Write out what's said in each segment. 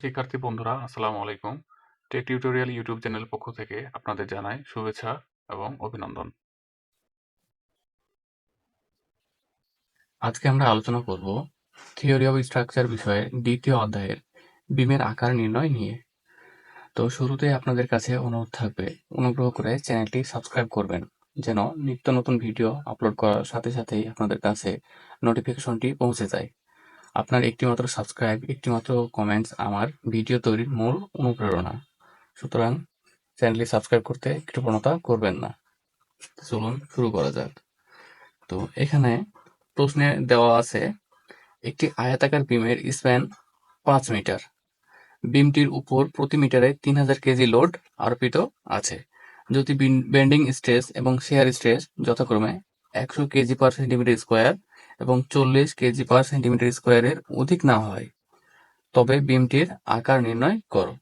শিক্ষার্থী বন্ধুরা, আসসালামু আলাইকুম। টেক টিউটোরিয়াল ইউটিউব চ্যানেল পক্ষ থেকে আপনাদের জানাই শুভেচ্ছা এবং অভিনন্দন। আজকে আমরা আলোচনা করব থিওরি অফ স্ট্রাকচার বিষয়ে দ্বিতীয় অধ্যায়ের বিমের আকার নির্ণয় নিয়ে। তো শুরুতে আপনাদের কাছে অনুরোধ থাকবে, অনুগ্রহ করে চ্যানেলটি সাবস্ক্রাইব করবেন, যেন নিত্য নতুন ভিডিও আপলোড করার সাথে সাথেই আপনাদের কাছে নোটিফিকেশনটি পৌঁছে যায়। আপনার একটিমাত্র সাবস্ক্রাইব একটিমাত্র কমেন্টস আমার ভিডিও তৈরির মূল অনুপ্রেরণা। সুতরাং চ্যানেলটি সাবস্ক্রাইব করতে কৃপণতা করবেন না। চলুন শুরু করা যাক। তো এখানে প্রশ্নে দেওয়া আছে, একটি আয়তাকার বিমের স্প্যান পাঁচ মিটার। বিমটির উপর প্রতি মিটারে তিন হাজার কেজি লোড আরোপিত আছে। যদি বেন্ডিং স্ট্রেস এবং শেয়ার স্ট্রেস যথাক্রমে একশো কেজি পার সেন্টিমিটার স্কোয়ার এবং চল্লিশ কেজি পার সেন্টিমিটার স্কোয়ারের অধিক না হয়। তবে বিমটির আকার নির্ণয় করো।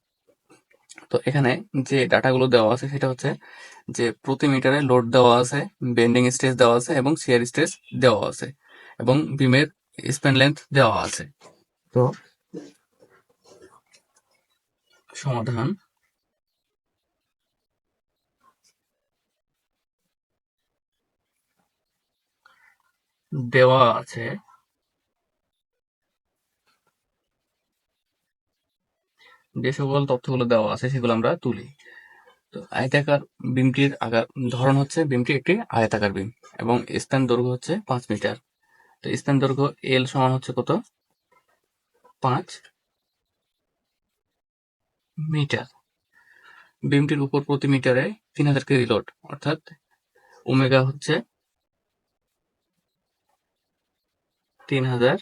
তো এখানে যে ডাটাগুলো দেওয়া আছে, সেটা হচ্ছে যে প্রতি মিটারে লোড দেওয়া আছে, বেন্ডিং স্ট্রেস দেওয়া আছে এবং শেয়ার স্ট্রেস দেওয়া আছে এবং বিমের স্প্যান লেন্থ দেওয়া আছে। তো সমাধান দেওয়া আছে। যে সকল তথ্যগুলো দেওয়া আছে, সেগুলো আমরা তুলি। তো আয়তাকার বিমটির আকার, ধরন হচ্ছে বিমটি একটি আয়তাকার বিম এবং স্প্যান দৈর্ঘ্য হচ্ছে পাঁচ মিটার। তো স্প্যান দৈর্ঘ্য এল সমান হচ্ছে কত? পাঁচ মিটার। বিমটির উপর প্রতি মিটারে তিন হাজার কেজি লোড অর্থাৎ ওমেগা হচ্ছে তিন হাজার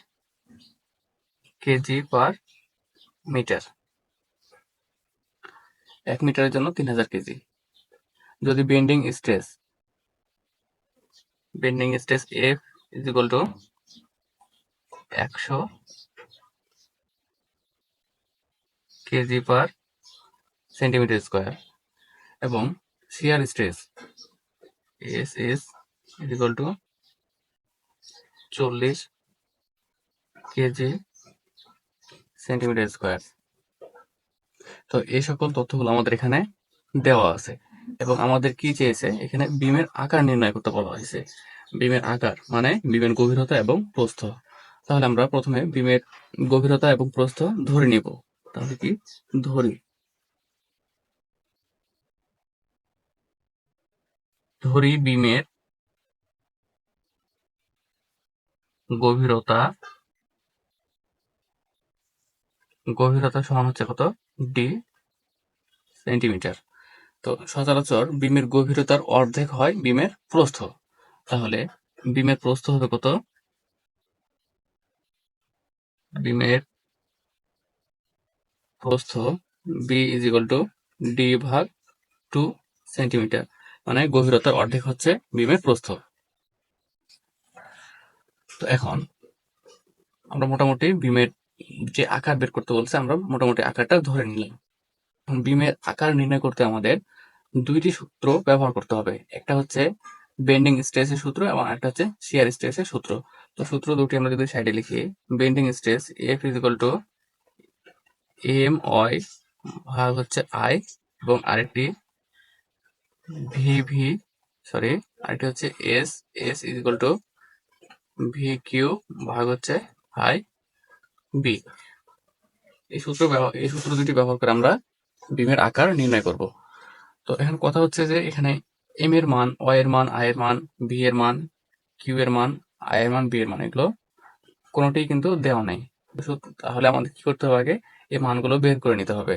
কেজি পার মিটার। এক মিটারের জন্য তিন হাজার কেজি। যদি bending stress bending stress F is equal to একশো কেজি পার সেন্টিমিটার স্কোয়ার এবং shear stress S S is equal to চল্লিশ কেজি সেন্টিমিটার স্কোয়ার তো এই সকল তথ্যগুলো আমাদের এখানে দেওয়া আছে এবং আমাদের কি চেয়েছে? এখানে বিমের আকার নির্ণয় করতে বলা হয়েছে। বিমের আকার মানে বিমের গভীরতা এবং প্রস্থ। তাহলে আমরা প্রথমে বিমের গভীরতা এবং প্রস্থ ধরে নিব। তাহলে কি? ধরি। ধরি বিমের গভীরতা গভীরতা সমান হচ্ছে কত? ডি সেন্টিমিটার তো সচরাচর বিমের গভীরতার অর্ধেক হয় বিমের প্রস্থ। তাহলে বিমের প্রস্থ হবে কত? বিমের প্রস্থ B is equal to D ভাগ টু সেন্টিমিটার মানে গভীরতার অর্ধেক হচ্ছে বিমের প্রস্থ। তো এখন আমরা মোটামুটি বিমের যে আকার বের করতে বলছে, আমরা মোটামুটি আকারটা ধরে নিলাম। বিমের আকার নির্ণয় করতে আমাদের দুইটি সূত্র ব্যবহার করতে হবে। একটা হচ্ছে বেন্ডিং স্ট্রেসের সূত্র এবং একটা হচ্ছে শিয়ার স্ট্রেসের সূত্র। তো সূত্র দুটি আমরা যদি সাইডে লিখি bending stress F is equal to M Y ভাগ হচ্ছে আই এবং আরেকটি ভি ভি সরি আরেকটি হচ্ছে S S is equal to V Q ভাগ হচ্ছে আই বি। এই সূত্র এই সূত্র দুটি ব্যবহার করে আমরা বিমের আকার নির্ণয় করব। তো এখন কথা হচ্ছে যে এখানে এম এর মান ও এর মান আই এর মান বি এর মান কিউ এর মান আই এর মান বি এর মান, এগুলো কোনোটি কিন্তু দেওয়া নেই। তাহলে আমাদের কি করতে হবে আগে? এই মানগুলো বের করে নিতে হবে।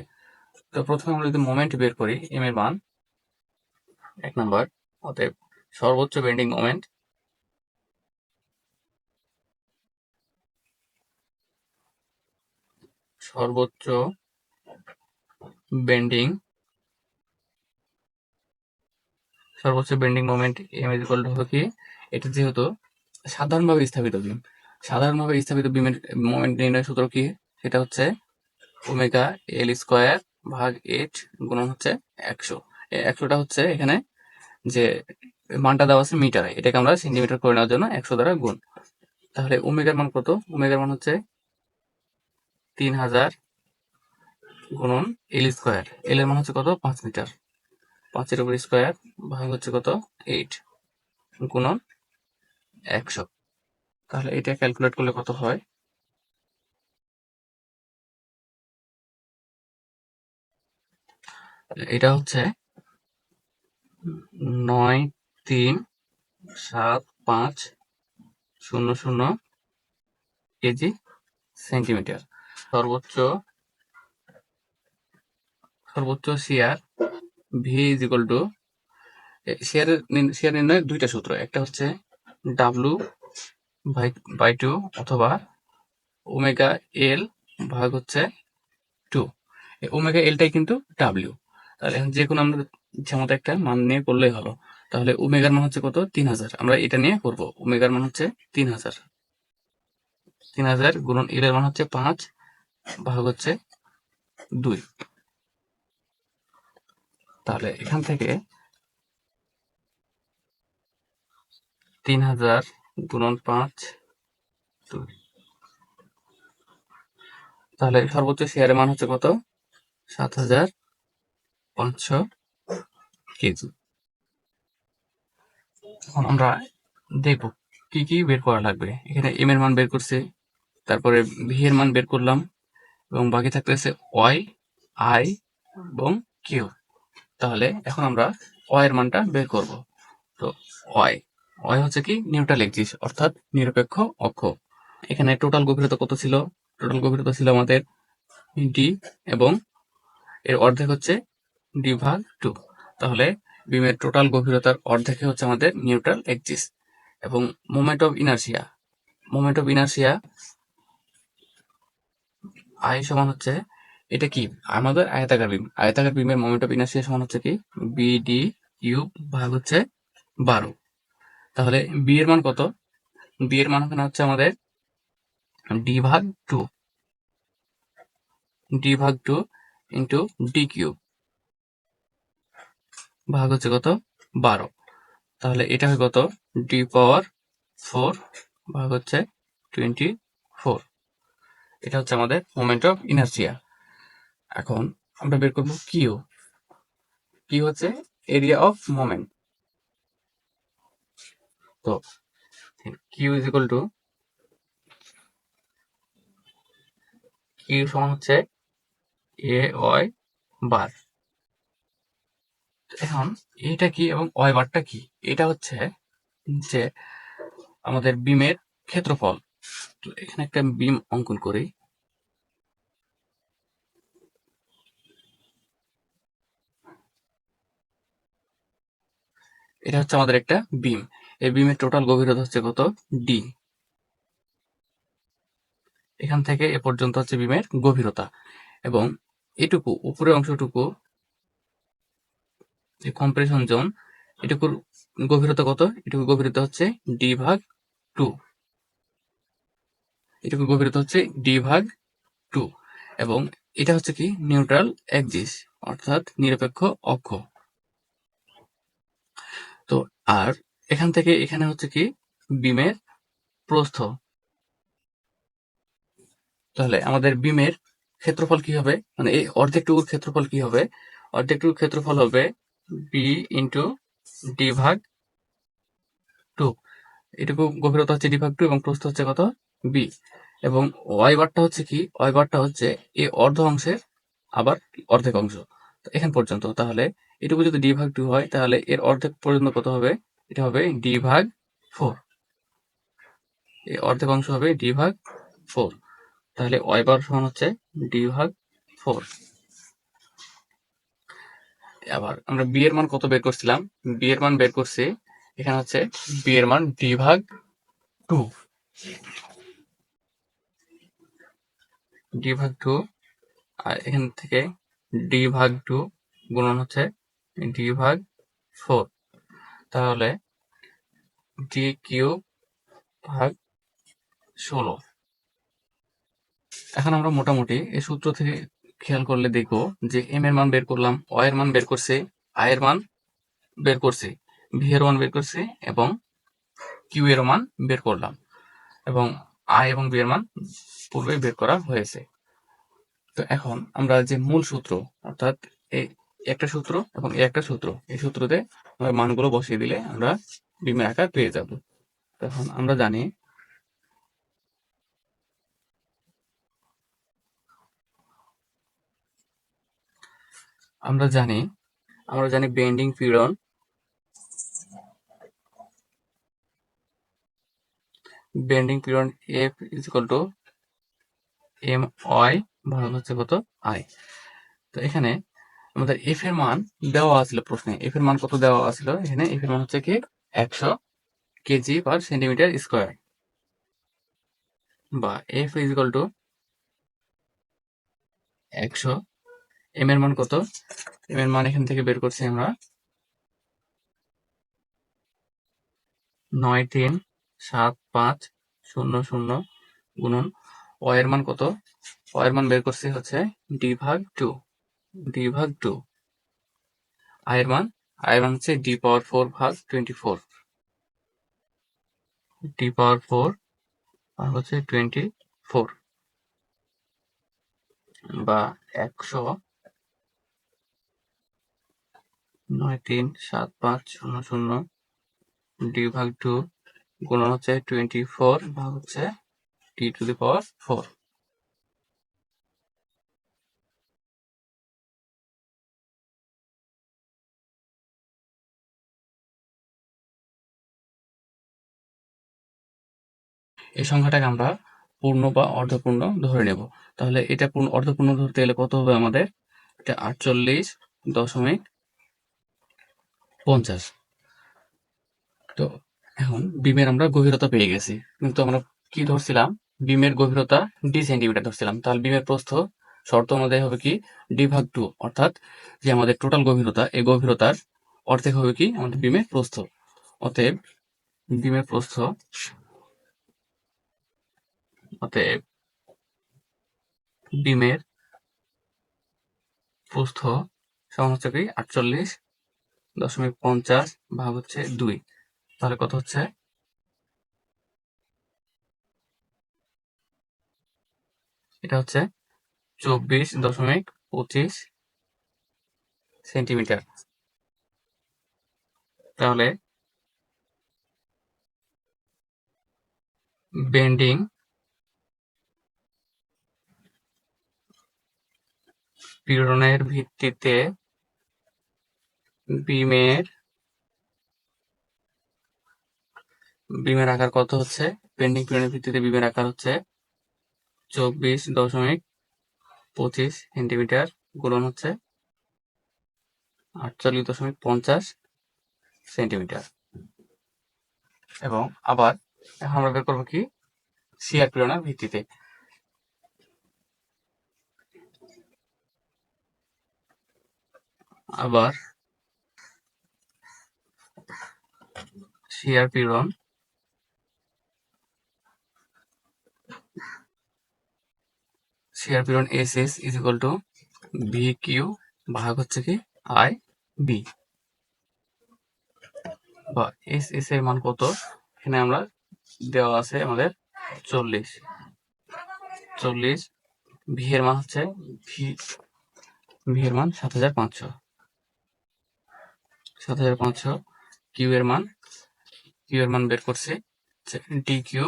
তো প্রথমে আমরা যদি মোমেন্ট বের করি এম এর মান, এক নাম্বার, অতএব সর্বোচ্চ বেন্ডিং মোমেন্ট সর্বোচ্চ বেন্ডিং সর্বোচ্চ bending moment M is equal to কি? এটা যেহেতু সাধারণভাবে স্থাপিত বিম সাধারণভাবে স্থাপিত বিমের মোমেন্ট নির্ণয় সূত্র কি? সেটা হচ্ছে ওমেগা এল স্কোয়ার ভাগ এইট গুণন হচ্ছে একশো। একশোটা হচ্ছে এখানে যে মানটা দেওয়া আছে মিটারে এটাকে আমরা সেন্টিমিটার করে নেওয়ার জন্য একশো দ্বারা গুণ। তাহলে ওমেগার মান কত? ওমেগার মান হচ্ছে তিন হাজার গুণন এল স্কোয়ার এল এর মান হচ্ছে কত? পাঁচ মিটার। পাঁচের উপর স্কোয়ার ভাগ হচ্ছে কত? এইট গুণন একশো। তাহলে এটা ক্যালকুলেট করলে কত হয়? এটা হচ্ছে নয় তিন সাত পাঁচ শূন্য শূন্য কেজি সেন্টিমিটার। সর্বোচ্চ সর্বোচ্চ shear V is equal to shear shear নির্ণয়ের দুইটা সূত্র, একটা হচ্ছে ডাব্লু বাই বাই টু অথবা ওমেগা এল ভাগ হচ্ছে টু ওমেগা এলটাই কিন্তু ডাব্লিউ তাহলে যে কোনো আমরা ইচ্ছা মতো একটা মান নিয়ে করলেই হলো। তাহলে ওমেগার মান হচ্ছে কত? তিন হাজার। আমরা এটা নিয়ে করব। ওমেগার মান হচ্ছে তিন হাজার। তিন হাজার গুণন এল এর মান হচ্ছে পাঁচ। ভাগ হচ্ছে দুই। তাহলে এখান থেকে তিন হাজার গুণন পাঁচ দুই। তাহলে সর্বোচ্চ শেয়ারের মান হচ্ছে কত? সাত হাজার পাঁচশো কেজি। এখন আমরা দেখব কি কি বের করা লাগবে। এখানে এম এর মান বের করছি, তারপরে ভি এর মান বের করলাম। এবং বাকি থাকতে থাকতেছে ওয়াই আই এবং কিউ তাহলে এখন আমরা ওয়াই এর মানটা বের করব। তো ওয়াই ওয়াই হচ্ছে কি নিউট্রাল এক্সিস, অর্থাৎ নিরপেক্ষ অক্ষ। এখানে টোটাল গভীরতা কত ছিল? টোটাল গভীরতা ছিল আমাদের ডি এবং এর অর্ধেক হচ্ছে ডি ভাগ টু তাহলে বিমের টোটাল গভীরতার অর্ধেকে হচ্ছে আমাদের নিউট্রাল এক্সিস। এবং moment of inertia moment of inertia I সমান হচ্ছে, এটা কি? আমাদের আয়তাকার বিম। আয়তাকার বিমের মোমেন্ট অফ ইনার্সিয়া সমান হচ্ছে কি? বি বিডি কিউব ভাগ হচ্ছে বারো। তাহলে বি এর মান কত? বি এর মান হচ্ছে আমাদের ডি ভাগ টু ডি ভাগ টু ইন্টু ডি কিউব ভাগ হচ্ছে কত? বারো। তাহলে এটা হয় কত? ডি পাওয়ার ফোর ভাগ হচ্ছে টোয়েন্টি ফোর এটা হচ্ছে আমাদের মোমেন্ট অফ ইনার্সিয়া এখন আমরা বের করব কিউ কি হচ্ছে এরিয়া অফ মোমেন্ট তো Q is equal to Q সমান হচ্ছে এ ওয়াই বার এখন এটা কি এবং ওয়াই বারটা কি? এটা হচ্ছে যে আমাদের বিমের ক্ষেত্রফল। তো এখানে একটা বিম অঙ্কন করি। এটা হচ্ছে আমাদের একটা বিম। এই বিমের টোটাল গভীরতা হচ্ছে কত? ডি এখান থেকে এ পর্যন্ত হচ্ছে বিমের গভীরতা। এবং এটুকু, উপরের অংশটুকু, যে কম্প্রেশন জোন এটুকুর গভীরতা কত? এটুকু গভীরতা হচ্ছে ডি ভাগ টু এটুকু গভীরতা হচ্ছে ডি ভাগ টু এবং এটা হচ্ছে কি নিউট্রাল এক্সিস অর্থাৎ নিরপেক্ষ অক্ষ। তো আর এখান থেকে এখানে হচ্ছে কি বিমের প্রস্থ। তাহলে আমাদের বিমের ক্ষেত্রফল কি হবে? মানে এই অর্ধেকটুকুর ক্ষেত্রফল কি হবে? অর্ধেকটুকুর ক্ষেত্রফল হবে বি ইন্টু ডি ভাগ টু এটুকু গভীরতা হচ্ছে ডি ভাগ টু এবং প্রস্থ হচ্ছে কত? বি এবং ওয়াই বারটা হচ্ছে কি? ওয়াই বারটা হচ্ছে এ অর্ধ অংশের আবার অর্ধেক অংশ। এখান পর্যন্ত তাহলে এটুকু যদি ডি ভাগ টু হয়, তাহলে এর অর্ধেক পর্যন্ত কত হবে? এটা হবে ডি ভাগ ফোর এই অর্ধেক অংশ হবে ডি ভাগ ফোর তাহলে ওয়াই বার সমান হচ্ছে ডি ভাগ ফোর আবার আমরা বি এর মান কত বের করছিলাম? বি এর মান বের করছি, এখানে হচ্ছে বি এর মান ডি ভাগ টু ডি ভাগ টু আর এখান থেকে ডি ভাগ টু গুণন হচ্ছে ডি ভাগ ফোর তাহলে ডি কিউ ভাগ ষোলো। এখন আমরা মোটামুটি এই সূত্র থেকে খেয়াল করলে দেখব যে এম এর মান বের করলাম ও এর মান বের করছে আই এর মান বের করছি ভি এর মান বের করছি এবং কিউ এর মান বের করলাম এবং আই এবং বি এর মান পূর্বে বের করা হয়েছে। তো এখন আমরা যে মূল সূত্র, অর্থাৎ এই একটা সূত্র এবং এই একটা সূত্র, এই সূত্রতে আমরা মানগুলো বসিয়ে দিলে আমরা বিমের আকার পেয়ে যাব। তখন আমরা জানি আমরা জানি আমরা জানি বেন্ডিং পীড়ন বেন্ডিং পীড়ন F is equal to M Y ভাগ হচ্ছে কত? আই তো এখানে আমাদের এফ এর মান দেওয়া আছিল প্রশ্নে। এফ এর মান কত দেওয়া আছিল? এখানে এফ এর মান হচ্ছে কি? একশো কেজি পার সেন্টিমিটার স্কোয়ার বা এফ ইজ টু একশো। এম এর মান কত? এম এর মান এখান থেকে বের করছি আমরা। নয় তিন সাত পাঁচ শূন্য শূন্য গুণন ও এর মান কত? ও এর মান বের করছি হচ্ছে ডি ভাগ টু ডি ভাগ টু আয়ের মান আয়ের মান হচ্ছে ডি পাওয়ার ফোর ভাগ twenty four D power four আর হচ্ছে টোয়েন্টি ফোর বা একশো নয় তিন সাত পাঁচ শূন্য শূন্য ডি ভাগ টু গুণ হচ্ছে টোয়েন্টি ফোর ভাগ হচ্ছে টি টু দি পাওয়ার ফোর এই সংখ্যাটাকে আমরা পূর্ণ বা অর্ধপূর্ণ ধরে নেব। তাহলে এটা পূর্ণ অর্ধপূর্ণ ধরতে গেলে কত হবে আমাদের? এটা আটচল্লিশ দশমিক পঞ্চাশ। তো এখন বিমের আমরা গভীরতা পেয়ে গেছি। কিন্তু আমরা কি ধরছিলাম? বিমের গভীরতা ডি সেন্টিমিটার ধরছিলাম। তাহলে বিমের প্রস্থ শর্ত অনুযায়ী হবে কি? ডি ভাগ টু অর্থাৎ যে আমাদের টোটাল গভীরতা, এই গভীরতার অর্ধেক হবে কি? আমাদের বিমের প্রস্থ। অতএব বিমের প্রস্থ অতএব বিমের প্রস্থ সমান হচ্ছে কি? আটচল্লিশ দশমিক পঞ্চাশ ভাগ হচ্ছে দুই। তাহলে কত হচ্ছে? এটা হচ্ছে চব্বিশ দশমিক পঁচিশ সেন্টিমিটার। তাহলে বেন্ডিং পীড়নের ভিত্তিতে বিমের বিমের আকার কত হচ্ছে? বেন্ডিং পীড়নের ভিত্তিতে বিমের আকার হচ্ছে চব্বিশ দশমিক পঁচিশ সেন্টিমিটার গুণন হচ্ছে আটচল্লিশ দশমিক পঞ্চাশ সেন্টিমিটার। এবং আবার এখন আমরা বের করব কি? শিয়ার পীড়নের ভিত্তিতে। আবার শিয়ার পীড়ন শিয়ার পীড়ন S S is equal to B Q ভাগ হচ্ছে কি আই বি বা এস এস এর মান কত? এখানে আমরা দেওয়া আছে আমাদের চল্লিশ। চল্লিশ ভি এর মান হচ্ছে ভি ভি এর মান সাত হাজার পাঁচশো। সাত হাজার পাঁচশো কিউ এর মান কিউ এর মান বের করছে ডি কিউ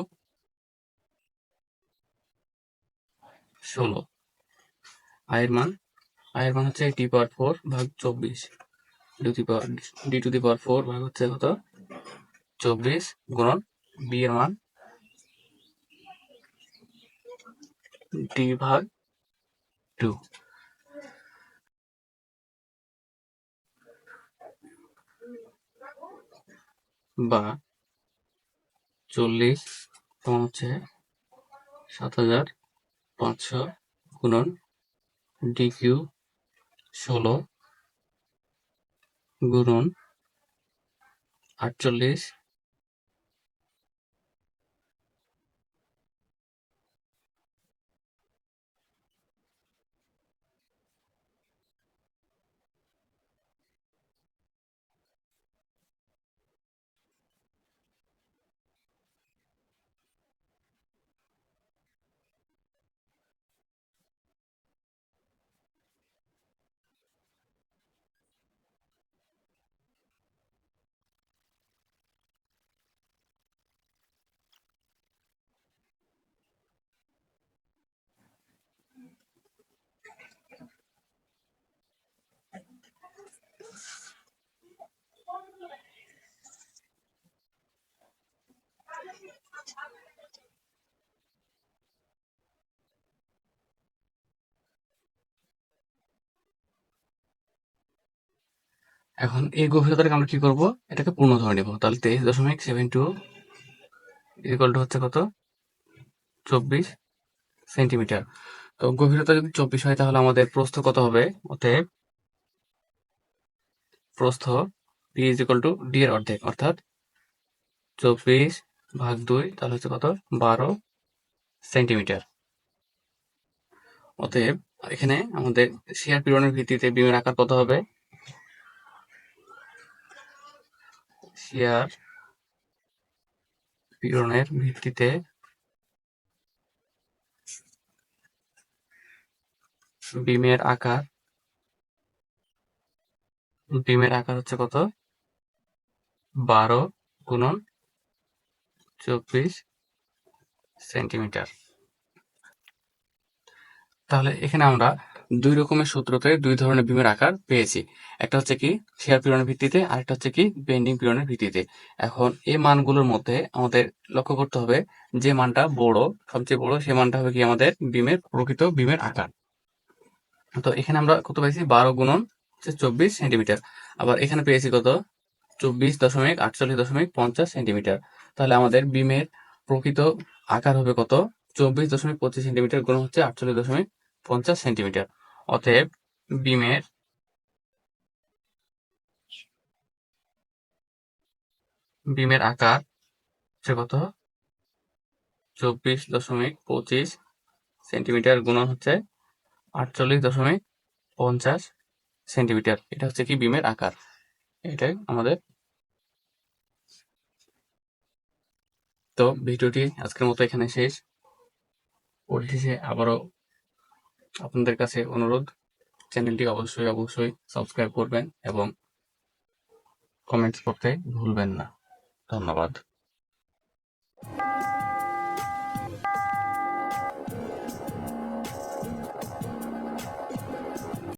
ষোলো। আয়ের মান? আয়ের মান হচ্ছে টি পাওয়ার ফোর ভাগ চব্বিশ। D two power, D two the power four ভাগ হচ্ছে কত? চব্বিশ গুণন বি এর মান। ডি ভাগ টু। বা চল্লিশ সমান হচ্ছে সাত হাজার পাঁচশো গুণন ডি কিউ ষোলো গুণন আটচল্লিশ এখন এই গভীরতাটাকে আমরা কি করব? এটাকে পূর্ণ ধরে নেব। তাহলে তেইশ দশমিক সেভেন টু ইকুয়াল টু হচ্ছে কত? চব্বিশ সেন্টিমিটার তো গভীরতা যদি চব্বিশ হয়, তাহলে আমাদের প্রস্থ কত হবে? অতএব প্রস্থ P is equal to D এর অর্ধেক। অর্থাৎ চব্বিশ ভাগ দুই, তাহলে হচ্ছে কত? বারো সেন্টিমিটার অতএব এখানে আমাদের শেয়ার পীড়নের ভিত্তিতে বিমের আকার কত হবে? শেয়ার পীড়নের ভিত্তিতে বিমের আকার বিমের আকার হচ্ছে কত? বারো গুণন চব্বিশ সেন্টিমিটার। তাহলে এখানে আমরা দুই রকমের সূত্রতে দুই ধরনের বিমের আকার পেয়েছি। একটা হচ্ছে কি শেয়ার পীড়নের ভিত্তিতে আরেকটা হচ্ছে কি বেন্ডিং পীড়নের ভিত্তিতে। এখন এই মানগুলোর মধ্যে আমাদের লক্ষ্য করতে হবে যে মানটা বড়, সবচেয়ে বড়, সে মানটা হবে কি আমাদের বিমের, প্রকৃত বিমের আকার। তো এখানে আমরা কত পেয়েছি বারো গুণন চব্বিশ সেন্টিমিটার। আবার এখানে পেয়েছি কত? চব্বিশ দশমিক আটচল্লিশ দশমিক পঞ্চাশ সেন্টিমিটার। তাহলে আমাদের বিমের প্রকৃত আকার হবে কত? চব্বিশ দশমিক পঁচিশ সেন্টিমিটার গুণ হচ্ছে আটচল্লিশ দশমিক পঞ্চাশ সেন্টিমিটার। অতএব বিমের বিমের আকার হচ্ছে কত? চব্বিশ দশমিক পঁচিশ সেন্টিমিটার গুণন হচ্ছে আটচল্লিশ দশমিক পঞ্চাশ সেন্টিমিটার। এটা হচ্ছে কি? বিমের আকার। এটাই আমাদের। তো ভিডিওটি আজকের মতো এখানে শেষ। পরিশেষে আবারও আপনাদের কাছে অনুরোধ। চ্যানেলটি অবশ্যই অবশ্যই সাবস্ক্রাইব করবেন এবং কমেন্টস করতে ভুলবেন না। ধন্যবাদ।